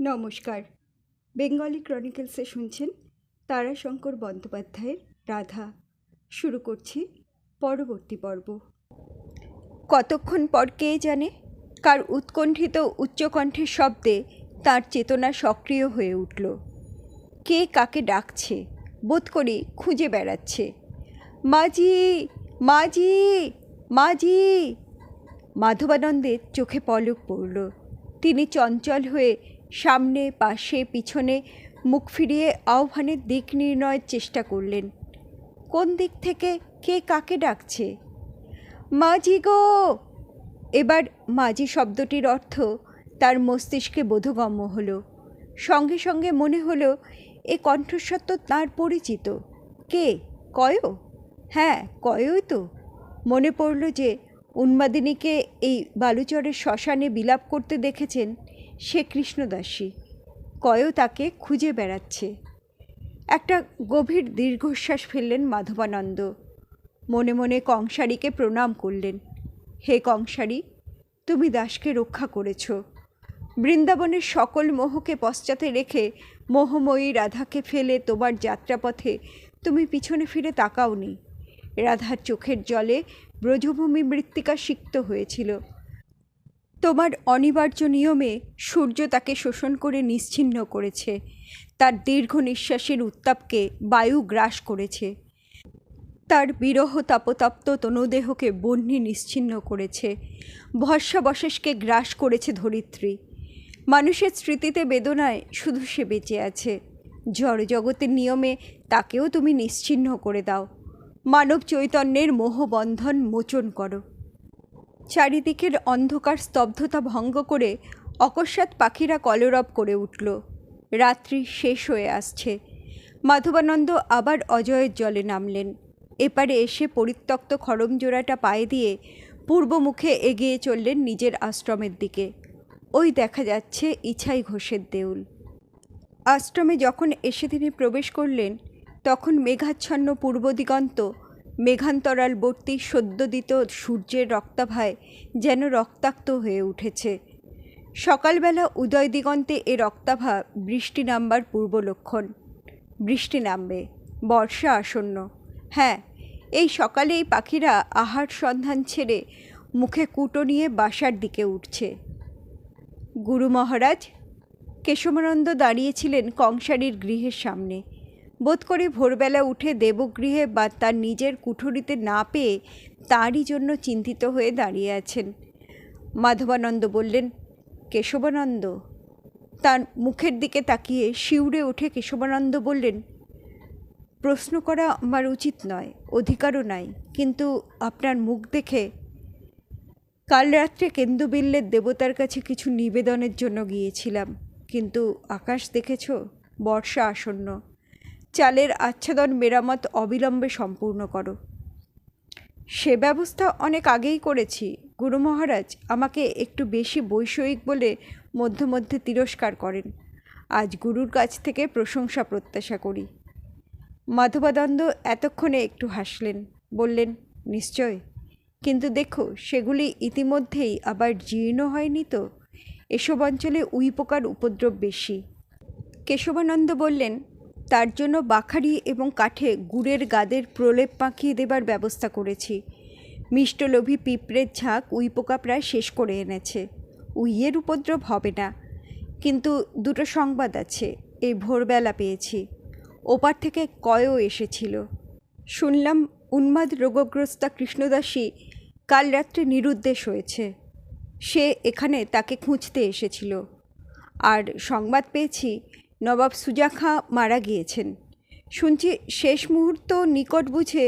নমস্কার। বেঙ্গলি ক্রনিকলসে শুনছেন তারাশঙ্কর বন্দ্যোপাধ্যায়ের রাধা। শুরু করছি পরবর্তী পর্ব। কতক্ষণ পর কে জানে? কার উৎকণ্ঠিত উচ্চকণ্ঠের শব্দে তার চেতনা সক্রিয় হয়ে উঠল। কে কাকে ডাকছে? বোধ করি খুঁজে বেড়াচ্ছে। মাঝি মাঝি মাঝি! মাধবানন্দের চোখে পলক পড়ল। তিনি চঞ্চল হয়ে সামনে, পাশে, পিছনে মুখ ফিরিয়ে আহ্বানের দিক নির্ণয়ের চেষ্টা করলেন। কোন দিক থেকে কে কাকে ডাকছে? মাঝি গো! এবার মাঝি শব্দটির অর্থ তার মস্তিষ্কে বোধগম্য হলো। সঙ্গে সঙ্গে মনে হলো এ কণ্ঠস্বর তো তাঁর পরিচিত। কে? কয়? হ্যাঁ কয়ই তো। মনে পড়ল যে উন্মাদিনীকে এই বালুচরের শ্মশানে বিলাপ করতে দেখেছেন সে কৃষ্ণদাসী। কয়ও তাকে খুঁজে বেড়াচ্ছে। একটা গভীর দীর্ঘশ্বাস ফেললেন মাধবানন্দ। মনে মনে কংসারীকে প্রণাম করলেন। হে কংসারী, তুমি দাসকে রক্ষা করেছ। বৃন্দাবনের সকল মোহকে পশ্চাতে রেখে মোহময়ী রাধাকে ফেলে তোমার যাত্রাপথে তুমি পিছনে ফিরে তাকাওনি। রাধার চোখের জলে ব্রজভূমি মৃত্তিকা সিক্ত হয়েছিল। তোমার অনিবার্য নিয়মে সূর্য তাকে শোষণ করে নিশ্চিহ্ন করেছে। তার দীর্ঘ নিঃশ্বাসের উত্তাপকে বায়ু গ্রাস করেছে। তার বিরহ তাপতাপ্ত তনুদেহকে বন্যি নিশ্চিহ্ন করেছে। ভস্যাবশেষকে গ্রাস করেছে ধরিত্রী। মানুষের স্মৃতিতে বেদনায় শুধু সে বেঁচে আছে। জড় জগতের নিয়মে তাকেও তুমি নিশ্চিহ্ন করে দাও। মানব চৈতন্যের মোহবন্ধন মোচন করো। চারিদিকের অন্ধকার স্তব্ধতা ভঙ্গ করে অকস্মাৎ পাখিরা কলরব করে উঠল। রাত্রি শেষ হয়ে আসছে। মাধবানন্দ আবার অজয়ের জলে নামলেন। এপারে এসে পরিত্যক্ত খড়মজোড়াটা পায়ে দিয়ে পূর্বমুখে এগিয়ে চললেন নিজের আশ্রমের দিকে। ওই দেখা যাচ্ছে ইছাই ঘোষের দেউল। আশ্রমে যখন এসে তিনি প্রবেশ করলেন, তখন মেঘাচ্ছন্ন পূর্ব দিগন্ত মেঘান্তরালবর্তী সদ্যদিত সূর্যের রক্তাভায় যেন রক্তাক্ত হয়ে উঠেছে। সকালবেলা উদয় দিগন্তে এ রক্তাভা বৃষ্টি নামবার পূর্ব লক্ষণ। বৃষ্টি নামবে, বর্ষা আসন্ন। হ্যাঁ এই সকালেই পাখিরা আহার সন্ধান ছেড়ে মুখে কুটো নিয়ে বাসার দিকে উঠছে। গুরু মহারাজ, কেশবানন্দ দাঁড়িয়েছিলেন কংসারীর গৃহের সামনে। বোধ করে ভোরবেলা উঠে দেবগৃহে বা তার নিজের কুঠুরিতে না পেয়ে তাঁরই জন্য চিন্তিত হয়ে দাঁড়িয়ে আছেন। মাধবানন্দ বললেন, কেশবানন্দ? তার মুখের দিকে তাকিয়ে শিউরে উঠে কেশবানন্দ বললেন, প্রশ্ন করা আমার উচিত নয়, অধিকারও নাই, কিন্তু আপনার মুখ দেখে কাল রাত্রে কেন্দুবিল্লের দেবতার কাছে কিছু নিবেদনের জন্য গিয়েছিলাম, কিন্তু আকাশ দেখেছ, বর্ষা আসন্ন। চালের আচ্ছাদন মেরামত অবিলম্বে সম্পূর্ণ করো। সে ব্যবস্থা অনেক আগেই করেছি। গুরু মহারাজ আমাকে একটু বেশি বৈষয়িক বলে মধ্যে মধ্যে তিরস্কার করেন। আজ গুরুর কাছ থেকে প্রশংসা প্রত্যাশা করি। মাধবানন্দ এতক্ষণে একটু হাসলেন, বললেন, নিশ্চয়। কিন্তু দেখো, সেগুলি ইতিমধ্যেই আবার জীর্ণ হয়নি তো? এসব অঞ্চলে উই পোকার উপদ্রব বেশি। কেশবানন্দ বললেন তার জন্য বাখারি এবং কাঠে গুড়ের গাদের প্রলেপ পাকিয়ে দেবার ব্যবস্থা করেছি। মিষ্টলোভী পিঁপড়ের ঝাঁক উইপোকা প্রায় শেষ করে এনেছে। উইয়ের উপদ্রব হবে না। কিন্তু দুটো সংবাদ আছে, এই ভোরবেলা পেয়েছি। ওপার থেকে কয়ও এসেছিল। শুনলাম উন্মাদ রোগগ্রস্তা কৃষ্ণদাসী কাল রাত্রে নিরুদ্দেশ হয়েছে। সে এখানে তাকে খুঁজতে এসেছিল। আর সংবাদ পেয়েছি নবাব সুজাখা মারা গিয়েছেন। শুনছি শেষ মুহূর্ত নিকট বুঝে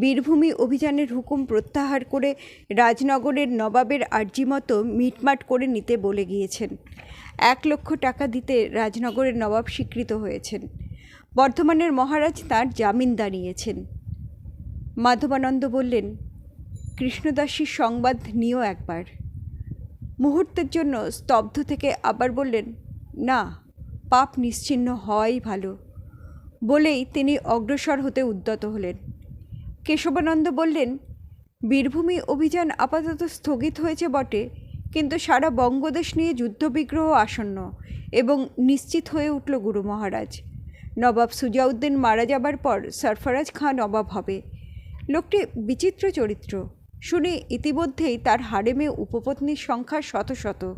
বীরভূমি অভিযানের হুকুম প্রত্যাহার করে রাজনগরের নবাবের আর্জি মতো মিটমাট করে নিতে বলে গিয়েছেন। এক লক্ষ টাকা দিতে রাজনগরের নবাব স্বীকৃত হয়েছেন। বর্ধমানের মহারাজ তার জামিন দাঁড়িয়েছেন মাধবানন্দ বললেন, কৃষ্ণদাসীর সংবাদ নিও একবার। মুহূর্তের জন্য স্তব্ধ থেকে আবার বললেন, না পাপ নিশ্চিহ্ন হওয়াই ভালো। বলেই তিনি অগ্রসর হতে উদ্যত হলেন। কেশবানন্দ বললেন, বীরভূমি অভিযান আপাতত স্থগিত হয়েছে বটে, কিন্তু সারা বঙ্গদেশ নিয়ে যুদ্ধবিগ্রহ আসন্ন এবং নিশ্চিত হয়ে উঠল গুরু মহারাজ। নবাব সুজাউদ্দিন মারা যাবার পর সরফরাজ খাঁ নবাব হবে। লোকটি বিচিত্র চরিত্র। শুনে ইতিমধ্যেই তার হারেমে উপপত্নীর সংখ্যা শত শত।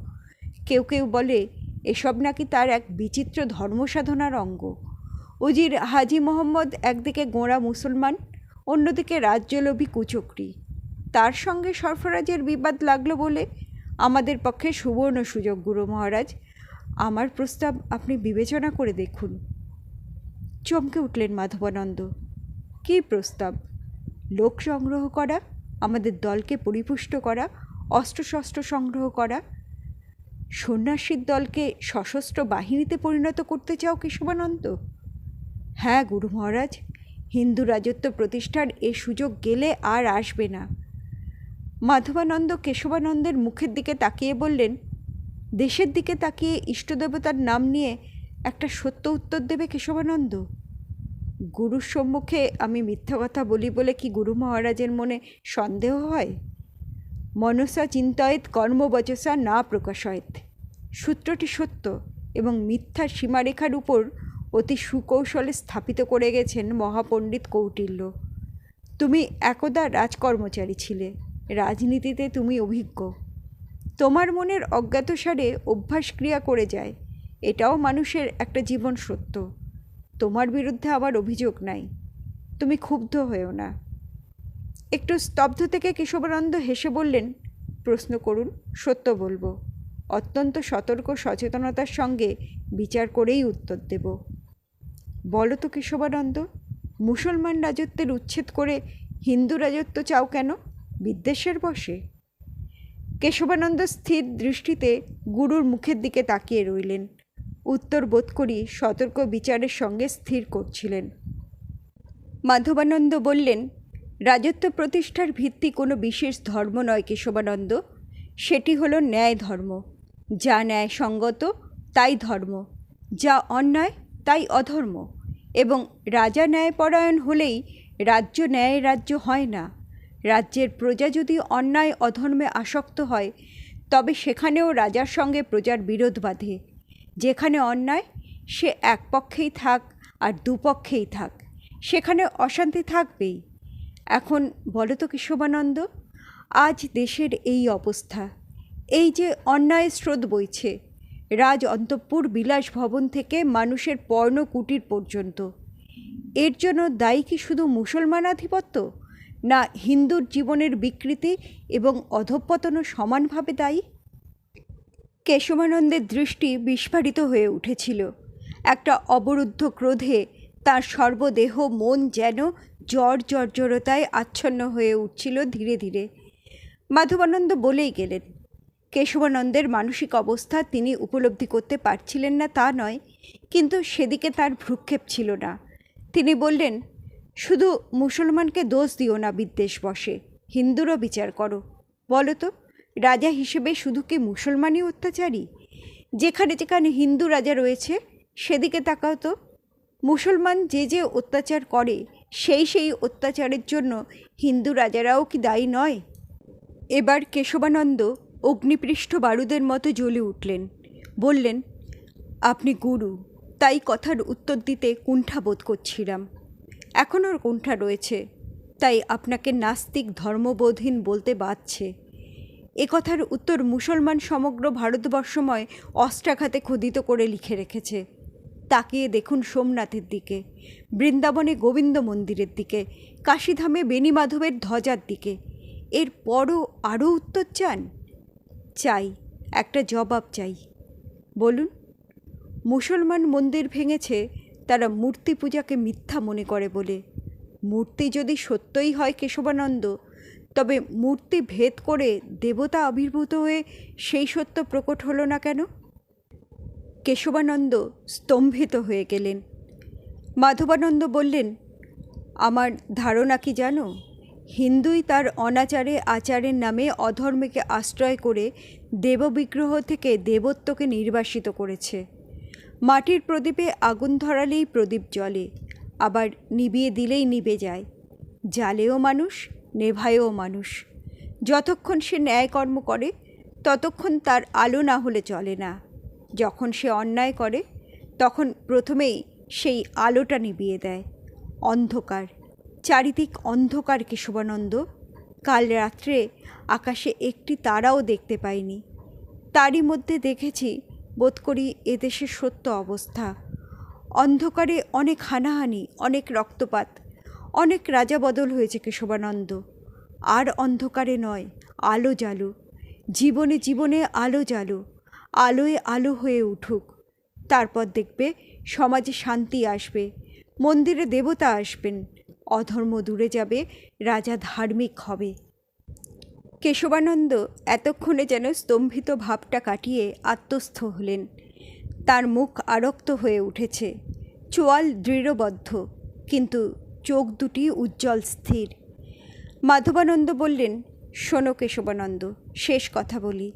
কেউ কেউ বলে এসব নাকি তার এক বিচিত্র ধর্মসাধনার অঙ্গ। উজির হাজি মোহাম্মদ একদিকে গোঁড়া মুসলমান, অন্যদিকে রাজ্যলোভী কুচকরি। তার সঙ্গে সরফরাজের বিবাদ লাগল বলে আমাদের পক্ষে সুবর্ণ সুযোগ, গুরু মহারাজ। আমার প্রস্তাব আপনি বিবেচনা করে দেখুন। চমকে উঠলেন মাধবানন্দ। কী প্রস্তাব? লোক সংগ্রহ করা, আমাদের দলকে পরিপুষ্ট করা, অস্ত্রশস্ত্র সংগ্রহ করা সন্ন্যাসীর দলকে সশস্ত্র বাহিনীতে পরিণত করতে চাও কেশবানন্দ? হ্যাঁ গুরু মহারাজ। হিন্দু রাজত্ব প্রতিষ্ঠার এ সুযোগ গেলে আর আসবে না। মাধবানন্দ কেশবানন্দের মুখের দিকে তাকিয়ে বললেন, দেশের দিকে তাকিয়ে ইষ্টদেবতার নাম নিয়ে একটা সত্য উত্তর দেবে কেশবানন্দ। গুরুর সম্মুখে আমি মিথ্যা কথা বলি বলে কি গুরু মহারাজের মনে সন্দেহ হয়? মনসা চিন্তায়ত কর্মবচসা না প্রকাশয়ত। সূত্রটি সত্য এবং মিথ্যার সীমারেখার উপর অতি সুকৌশলে স্থাপিত করে গেছেন মহাপণ্ডিত কৌটিল্য। তুমি একদা রাজকর্মচারী ছিলে, রাজনীতিতে তুমি অভিজ্ঞ। তোমার মনের অজ্ঞাতসারে অভ্যাস ক্রিয়া করে যায়, এটাও মানুষের একটা জীবন সত্য। তোমার বিরুদ্ধে আমার অভিযোগ নাই। তুমি ক্ষুব্ধ হয়েও না। একটু স্তব্ধ থেকে কেশবানন্দ হেসে বললেন, প্রশ্ন করুন, সত্য বলব। অত্যন্ত সতর্ক সচেতনতার সঙ্গে বিচার করেই উত্তর দেব। বলো তো কেশবানন্দ, মুসলমান রাজত্বের উচ্ছেদ করে হিন্দু রাজত্ব চাও কেন? বিদ্বেষের বসে কেশবানন্দ স্থির দৃষ্টিতে গুরুর মুখের দিকে তাকিয়ে রইলেন। উত্তর বোধ করি সতর্ক বিচারের সঙ্গে স্থির করছিলেন। মাধবানন্দ বললেন রাজত্ব প্রতিষ্ঠার ভিত্তি কোনো বিশেষ ধর্ম নয়, কেশবানন্দ। সেটি হলো ন্যায় ধর্ম। যা ন্যায় সঙ্গত, তাই ধর্ম। যা অন্যায়, তাই অধর্ম। এবং রাজা ন্যায়পরায়ণ হলেই রাজ্য ন্যায় রাজ্য হয় না। রাজ্যের প্রজা যদি অন্যায় অধর্মে আসক্ত হয়, তবে সেখানেও রাজার সঙ্গে প্রজার বিরোধ বাঁধে। যেখানে অন্যায়, সে এক পক্ষেই থাক আর দুপক্ষেই থাক। সেখানে অশান্তি থাকবেই। এখন বলো তো কেশবানন্দ, আজ দেশের এই অবস্থা। এই যে অন্যায় স্রোত বইছে, রাজ অন্তঃপুর বিলাস ভবন থেকে মানুষের পর্ণ কুটির পর্যন্ত। এর জন্য দায়ী কি শুধু মুসলমান আধিপত্য, না হিন্দুর জীবনের বিকৃতি এবং অধঃপতনও সমানভাবে দায়ী? কেশবানন্দের দৃষ্টি বিস্ফারিত হয়ে উঠেছিল। একটা অবরুদ্ধ ক্রোধে তার সর্বদেহ মন যেন জ্বর জর্জরতায় আচ্ছন্ন হয়ে উঠছিল ধীরে ধীরে। মাধবানন্দ বলেই গেলেন, কেশবানন্দের মানসিক অবস্থা তিনি উপলব্ধি করতে পারছিলেন না তা নয়, কিন্তু সেদিকে তার ভ্রুক্ষেপ ছিল না। তিনি বললেন, শুধু মুসলমানকে দোষ দিও না বিদ্বেষ বসে হিন্দুরও বিচার করো। বলো তো, রাজা হিসেবে শুধু কি মুসলমানই অত্যাচারী? যেখানে যেখানে হিন্দু রাজা রয়েছে, সেদিকে তাকাও তো। মুসলমান যে যে অত্যাচার করে সেই সেই অত্যাচারের জন্য হিন্দু রাজারাও কি দায়ী নয়? এবার কেশবানন্দ অগ্নিপৃষ্ঠ বারুদের মতো জ্বলে উঠলেন। বললেন, আপনি গুরু, তাই কথার উত্তর দিতে কুণ্ঠা বোধ করছিলাম এখনও কুণ্ঠা রয়েছে, তাই আপনাকে নাস্তিক ধর্মবোধহীন বলতে বাধছে। এ কথার উত্তর মুসলমান সমগ্র ভারতবর্ষময় অস্ত্রাঘাতে খোদিত করে লিখে রেখেছে। তাকিয়ে দেখুন সোমনাথের দিকে, বৃন্দাবনে গোবিন্দ মন্দিরের দিকে, কাশীধামে বেণীমাধবের ধ্বজার দিকে। এর পরও আরও উত্তর চান? চাই, একটা জবাব চাই। বলুন, মুসলমান মন্দির ভেঙেছে, তারা মূর্তি পূজাকে মিথ্যা মনে করে বলে। মূর্তি যদি সত্যই হয় কেশবানন্দ, তবে মূর্তি ভেদ করে দেবতা আবির্ভূত হয়ে সেই সত্য প্রকট হলো না কেন? কেশবানন্দ স্তম্ভিত হয়ে গেলেন। মাধবানন্দ বললেন, আমার ধারণা কি জানো? হিন্দুই তার অনাচারে আচারের নামে অধর্মকে আশ্রয় করে দেববিগ্রহ থেকে দেবত্বকে নির্বাসিত করেছে। মাটির প্রদীপে আগুন ধরালেই প্রদীপ জ্বলে, আবার নিবিয়ে দিলেই নিভে যায়। জালেও মানুষ, নেভায়ও মানুষ। যতক্ষণ সে ন্যায়কর্ম করে, ততক্ষণ তার আলো না হলে চলে না। যখন সে অন্যায় করে, তখন প্রথমেই সেই আলোটা নিভিয়ে দেয়, অন্ধকার। চারিদিক অন্ধকার কেশবানন্দ। কাল রাত্রে আকাশে একটি তারাও দেখতে পাইনি। তারই মধ্যে দেখেছি বোধ করি এদেশের সত্য অবস্থা। অন্ধকারে অনেক হানাহানি, অনেক রক্তপাত, অনেক রাজা বদল হয়েছে কেশবানন্দ। আর অন্ধকারে নয়, আলো জালো জীবনে জীবনে আলো জালো আলোয় আলো হয়ে উঠুক। তারপর দেখবে সমাজে শান্তি আসবে, মন্দিরে দেবতা আসবেন, অধর্ম দূরে যাবে, রাজা ধার্মিক হবে। কেশবানন্দ এতক্ষণে যেন স্তম্ভিত ভাবটা কাটিয়ে আত্মস্থ হলেন। তার মুখ আরক্ত হয়ে উঠেছে। চোয়াল দৃঢ়বদ্ধ, কিন্তু চোখ দুটি উজ্জ্বল স্থির। মাধবানন্দ বললেন, শোনো কেশবানন্দ, শেষ কথা বলি।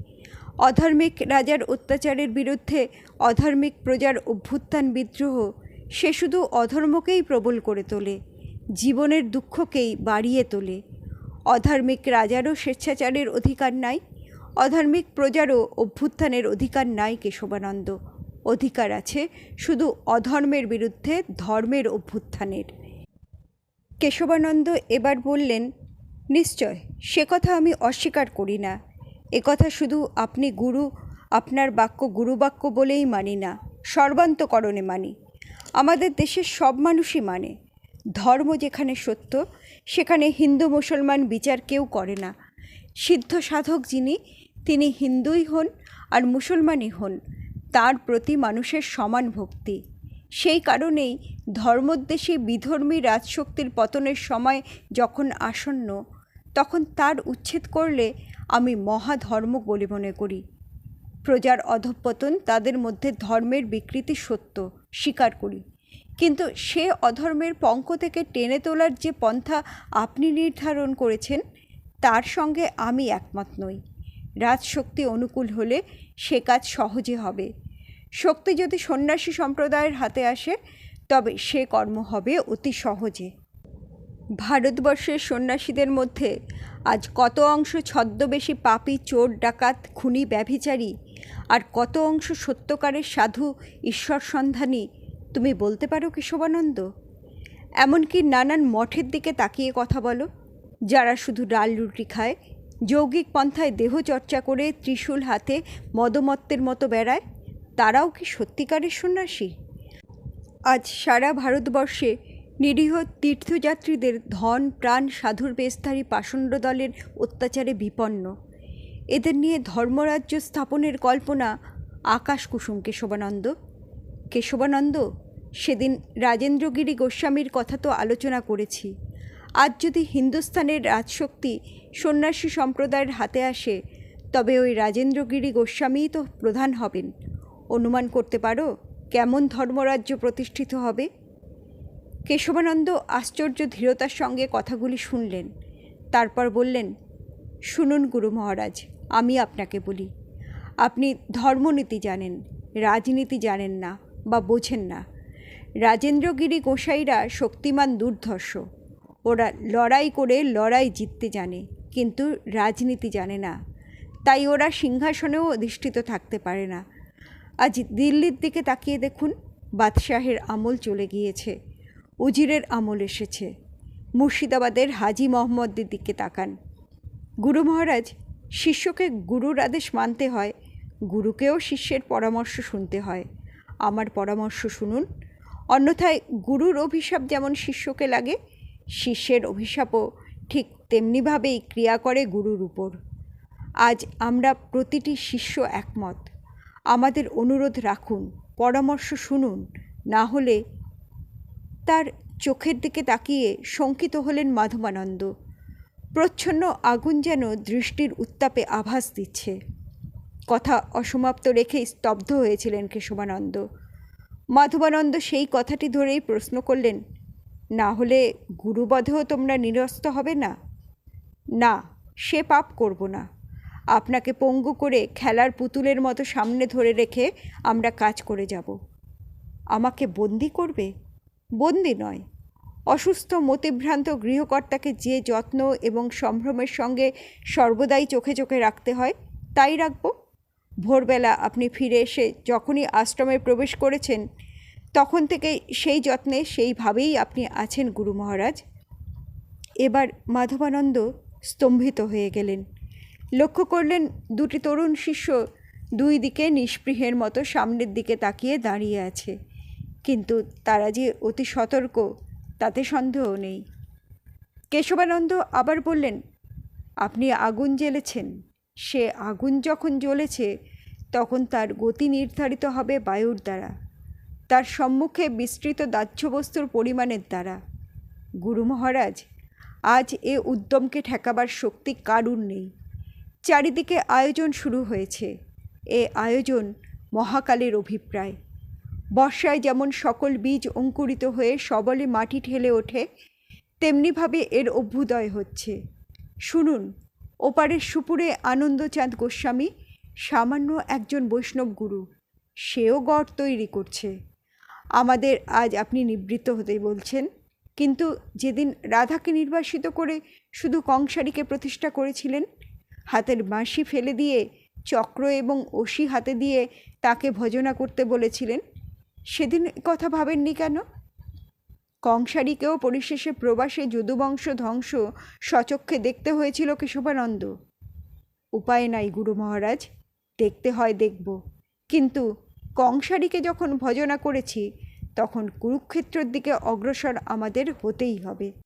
অধার্মিক রাজার অত্যাচারের বিরুদ্ধে অধার্মিক প্রজার অভ্যুত্থান বিদ্রোহ, সে শুধু অধর্মকেই প্রবল করে তোলে, জীবনের দুঃখকেই বাড়িয়ে তোলে। অধার্মিক রাজারও স্বেচ্ছাচারের অধিকার নাই, অধার্মিক প্রজারও অভ্যুত্থানের অধিকার নাই কেশবানন্দ। অধিকার আছে শুধু অধর্মের বিরুদ্ধে ধর্মের অভ্যুত্থানের। কেশবানন্দ এবার বললেন, নিশ্চয়, সে কথা আমি অস্বীকার করি না। এ কথা শুধু আপনি গুরু, আপনার বাক্য গুরুবাক্য বলেই মানি না, সর্বান্তকরণে মানি। আমাদের দেশের সব মানুষই মানে। ধর্ম যেখানে সত্য, সেখানে হিন্দু মুসলমান বিচার কেউ করে না। সিদ্ধ সাধক যিনি, তিনি হিন্দুই হন আর মুসলমানই হন। তার প্রতি মানুষের সমান ভক্তি। সেই কারণেই ধর্মোদ্দেশী বিধর্মী রাজশক্তির পতনের সময় যখন আসন্ন তখন তার উচ্ছেদ করলে আমি মহাধর্ম বলে মনে করি। প্রজার অধঃপতন তাদের মধ্যে ধর্মের বিকৃতি সত্য স্বীকার করি। কিন্তু সে অধর্মের পঙ্ক থেকে টেনে তোলার যে পন্থা আপনি নির্ধারণ করেছেন, তার সঙ্গে আমি একমত নই। রাজশক্তি অনুকূল হলে সে কাজ সহজে হবে। শক্তি যদি সন্ন্যাসী সম্প্রদায়ের হাতে আসে, তবে সে কর্ম হবে অতি সহজে। ভারতবর্ষের সন্ন্যাসীদের মধ্যে আজ কত অংশ ছদ্মবেশী পাপী, চোর, ডাকাত, খুনি, ব্যভিচারী? আর কত অংশ সত্যকারের সাধু, ঈশ্বর সন্ধানী? তুমি বলতে পারো কেশবানন্দ? এমনকি নানান মঠের দিকে তাকিয়ে কথা বলো। যারা শুধু ডাল রুটি খায়, যৌগিক পন্থায় দেহ চর্চা করে ত্রিশূল হাতে মদমত্তের মতো বেড়ায়, তারাও কি সত্যিকারের সন্ন্যাসী? আজ সারা ভারতবর্ষে নিরীহ তীর্থযাত্রীদের ধন, প্রাণ, সাধুর বেশধারী পাষণ্ড দলের অত্যাচারে বিপন্ন। এদের নিয়ে ধর্মরাজ্য স্থাপনের কল্পনা আকাশ কুসুম কেশবানন্দ। কেশবানন্দ, সেদিন রাজেন্দ্রগিরি গোস্বামীর কথা তো আলোচনা করেছি। আজ যদি হিন্দুস্তানের রাজশক্তি সন্ন্যাসী সম্প্রদায়ের হাতে আসে, তবে ওই রাজেন্দ্রগিরি গোস্বামীই তো প্রধান হবেন। অনুমান করতে পারো, কেমন ধর্মরাজ্য প্রতিষ্ঠিত হবে? কেশবানন্দ আশ্চর্য ধীরতার সঙ্গে কথাগুলি শুনলেন। তারপর বললেন, শুনুন গুরু মহারাজ, আমি আপনাকে বলি, আপনি ধর্মনীতি জানেন, রাজনীতি জানেন না বা বোঝেন না। রাজেন্দ্রগিরি গোসাইরা শক্তিমান দুর্ধর্ষ। ওরা লড়াই করে লড়াই জিততে জানে, কিন্তু রাজনীতি জানে না। তাই ওরা সিংহাসনেও অধিষ্ঠিত থাকতে পারে না। আজ দিল্লির দিকে তাকিয়ে দেখুন, বাদশাহের আমল চলে গিয়েছে। উজিরের আমল এসেছে। মুর্শিদাবাদের হাজি মোহাম্মদের দিকে তাকান। গুরু মহারাজ, শিষ্যকে গুরুর আদেশ মানতে হয়, গুরুকেও শিষ্যের পরামর্শ শুনতে হয়। আমার পরামর্শ শুনুন। অন্যথায় গুরুর অভিশাপ যেমন শিষ্যকে লাগে, শিষ্যের অভিশাপও ঠিক তেমনিভাবেই ক্রিয়া করে গুরুর উপর। আজ আমরা প্রতিটি শিষ্য একমত। আমাদের অনুরোধ রাখুন, পরামর্শ শুনুন, না হলে তার চোখের দিকে তাকিয়ে শঙ্কিত হলেন মাধবানন্দ। প্রচ্ছন্ন আগুন যেন দৃষ্টির উত্তাপে আভাস দিচ্ছে। কথা অসমাপ্ত রেখেই স্তব্ধ হয়েছিলেন কেশবানন্দ। মাধবানন্দ সেই কথাটি ধরেই প্রশ্ন করলেন, না হলে গুরুবধেও তোমরা নিরস্ত হবে না? না, সে পাপ করব না। আপনাকে পঙ্গু করে খেলার পুতুলের মতো সামনে ধরে রেখে আমরা কাজ করে যাব। আমাকে বন্দি করবে? বন্দি নয়। অসুস্থ, মতিভ্রান্ত গৃহকর্তাকে যে যত্ন এবং সম্ভ্রমের সঙ্গে সর্বদাই চোখে চোখে রাখতে হয়, তাই রাখব। ভোরবেলা আপনি ফিরে এসে যখনই আশ্রমে প্রবেশ করেছেন, তখন থেকে সেই যত্নে, সেইভাবেই আপনি আছেন গুরু মহারাজ। এবার মাধবানন্দ স্তম্ভিত হয়ে গেলেন। লক্ষ্য করলেন দুটি তরুণ শিষ্য দুই দিকে নিস্পৃহের মতো সামনের দিকে তাকিয়ে দাঁড়িয়ে আছে। কিন্তু তারা যে অতি সতর্ক, তাতে সন্দেহ নেই। কেশবানন্দ আবার বললেন, আপনি আগুন জ্বেলেছেন। সে আগুন যখন জ্বলেছে, তখন তার গতি নির্ধারিত হবে বায়ুর দ্বারা। তার সম্মুখে বিস্তৃত দাহ্যবস্তুর পরিমাণের দ্বারা। গুরু মহারাজ, আজ এ উদ্যমকে ঠেকাবার শক্তি কারুর নেই। চারিদিকে আয়োজন শুরু হয়েছে। এ আয়োজন মহাকালের অভিপ্রায়। বর্ষায় যেমন সকল বীজ অঙ্কুরিত হয়ে সবলে মাটি ঠেলে ওঠে, তেমনিভাবে এর অভ্যুদয় হচ্ছে। শুনুন, ওপারের সুপুরে আনন্দচাঁদ গোস্বামী, সামান্য একজন বৈষ্ণব গুরু, সেও গড় তৈরি করছে। আমাদের আজ আপনি নিবৃত্ত হতে বলছেন, কিন্তু যেদিন রাধাকে নির্বাসিত করে শুধু কংসারীকে প্রতিষ্ঠা করেছিলেন, হাতের বাঁশি ফেলে দিয়ে, চক্র এবং অসি হাতে দিয়ে তাকে ভজনা করতে বলেছিলেন সেদিন কথা ভাবেননি কেন? কংসারীকেও পরিশেষে প্রবাসে যদুবংশ ধ্বংস সচক্ষে দেখতে হয়েছিল কেশবানন্দ। উপায় নাই গুরু মহারাজ, দেখতে হয় দেখব। কিন্তু কংসারীকে যখন ভজনা করেছি, তখন কুরুক্ষেত্রের দিকে অগ্রসর আমাদের হতেই হবে।